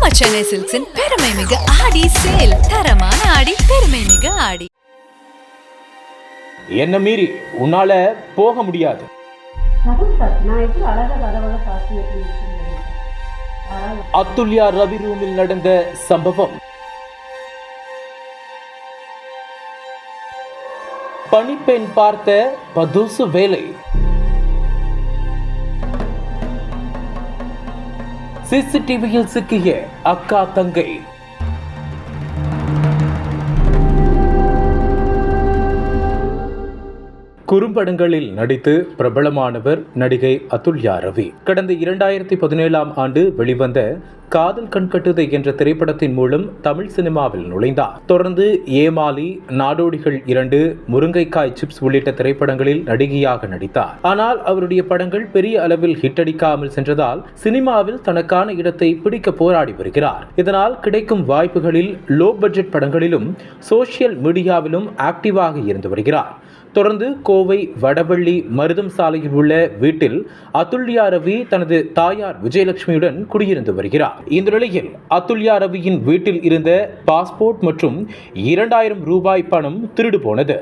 நம்ம சென்னை சில்க்ஸின் பெருமை மிகு ஆடி சேல் தரமான ஆடி பெருமை மிகு ஆடி. என்ன மீறி உன்னால போக முடியாது. அத்துல்யா ரவி ரூமில் நடந்த சம்பவம். பணிப்பெண் பார்த்த பதுசு வேலை. சிசிடிவியில் சிக்கிய அக்கா தங்கை. குறும்படங்களில் நடித்து பிரபலமானவர் நடிகை அதுல்யா ரவி. கடந்த இரண்டாயிரத்தி பதினேழாம் ஆண்டு வெளிவந்த காதல் கண்கட்டுதை என்ற திரைப்படத்தின் மூலம் தமிழ் சினிமாவில் நுழைந்தார். தொடர்ந்து ஏமாலி நாடோடிகள் இரண்டு முருங்கைக்காய் சிப்ஸ் உள்ளிட்ட திரைப்படங்களில் நடிகையாக நடித்தார். ஆனால் அவருடைய படங்கள் பெரிய அளவில் ஹிட் அடிக்காமல் சென்றதால் சினிமாவில் தனக்கான இடத்தை பிடிக்க போராடி வருகிறார். இதனால் கிடைக்கும் வாய்ப்புகளில் லோ பட்ஜெட் படங்களிலும் சோசியல் மீடியாவிலும் ஆக்டிவாக இருந்து வருகிறார். தொடர்ந்து கோவை வடவள்ளி மருதம் சாலையில் உள்ள வீட்டில் அதுல்யா ரவி தனது தாயார் விஜயலட்சுமியுடன் குடியிருந்து வருகிறார். இந்த நிலையில் அதுல்யா ரவியின் வீட்டில் இருந்த பாஸ்போர்ட் மற்றும் இரண்டாயிரம் ரூபாய் பணம் திருடு போனது.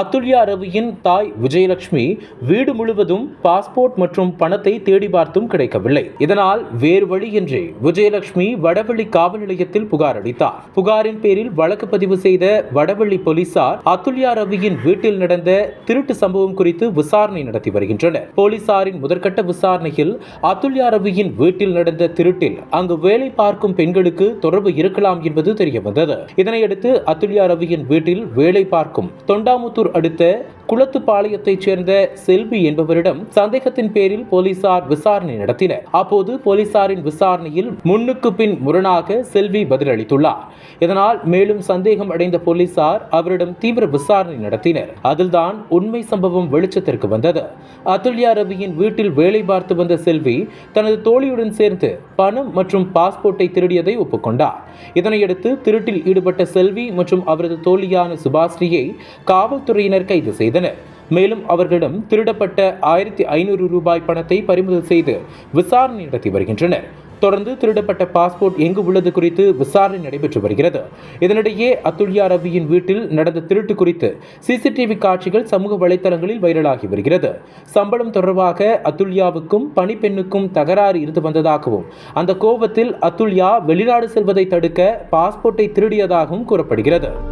அதுல்யா ரவியின் தாய் விஜயலட்சுமி வீடு முழுவதும் பாஸ்போர்ட் மற்றும் பணத்தை தேடி பார்த்தும் கிடைக்கவில்லை. இதனால் வேறு வழியின்றி விஜயலட்சுமி வடவள்ளி காவல் நிலையத்தில் புகார் அளித்தார். புகாரின் பேரில் வழக்கு பதிவு செய்த வடவள்ளி போலீசார் அதுல்யா ரவியின் வீட்டில் நடந்த திருட்டு சம்பவம் குறித்து விசாரணை நடத்தி வருகின்றனர். போலீசாரின் முதற்கட்ட விசாரணையில் அதுல்யா ரவியின் வீட்டில் நடந்த திருட்டில் அங்கு வேலை பார்க்கும் பெண்களுக்கு தொடர்பு இருக்கலாம் என்பது தெரிய வந்தது இதனையடுத்து அதுல்யா ரவியின் வீட்டில் வேலை பார்க்கும் தொண்டாமுத்தூர் அடுத்த குளத்துப்பாளையத்தைச் சேர்ந்த செல்வி என்பவரிடம் சந்தேகத்தின் பேரில் போலீசார் விசாரணை நடத்தினர். அப்போது போலீசாரின் விசாரணையில் முன்னுக்கு பின் முரணாக செல்வி பதிலளித்துள்ளார். இதனால் மேலும் சந்தேகம் அடைந்த போலீசார் அவரிடம் தீவிர விசாரணை நடத்தினர். அதில்தான் உண்மை சம்பவம் வெளிச்சத்திற்கு வந்தது. அதுல்யா ரவியின் வீட்டில் வேலை பார்த்து வந்த செல்வி தனது தோழியுடன் சேர்ந்து பணம் மற்றும் பாஸ்போர்ட்டை திருடியதை ஒப்புக்கொண்டார். இதனையடுத்து திருட்டில் ஈடுபட்ட செல்வி மற்றும் அவரது தோழியான சுபாஸ்ரீயை காவல்துறையினர் கைது செய்தனர். மேலும் அவர்களிடம் திருடப்பட்ட ஆயிரத்தி ஐநூறு ரூபாய் பணத்தை பறிமுதல் செய்து விசாரணை நடத்தி வருகின்றனர். தொடர்ந்து திருடப்பட்ட பாஸ்போர்ட் எங்கு உள்ளது குறித்து விசாரணை நடைபெற்று வருகிறது. இதனிடையே அத்துல்யா ரவியின் வீட்டில் நடந்த திருட்டு குறித்து சிசிடிவி காட்சிகள் சமூக வலைத்தளங்களில் வைரலாகி வருகிறது. சம்பளம் தொடர்பாக அத்துல்யாவுக்கும் பணிப்பெண்ணுக்கும் தகராறு இருந்து வந்ததாகவும் அந்த கோபத்தில் அதுல்யா வெளிநாடு செல்வதை தடுக்க பாஸ்போர்ட்டை திருடியதாகவும் கூறப்படுகிறது.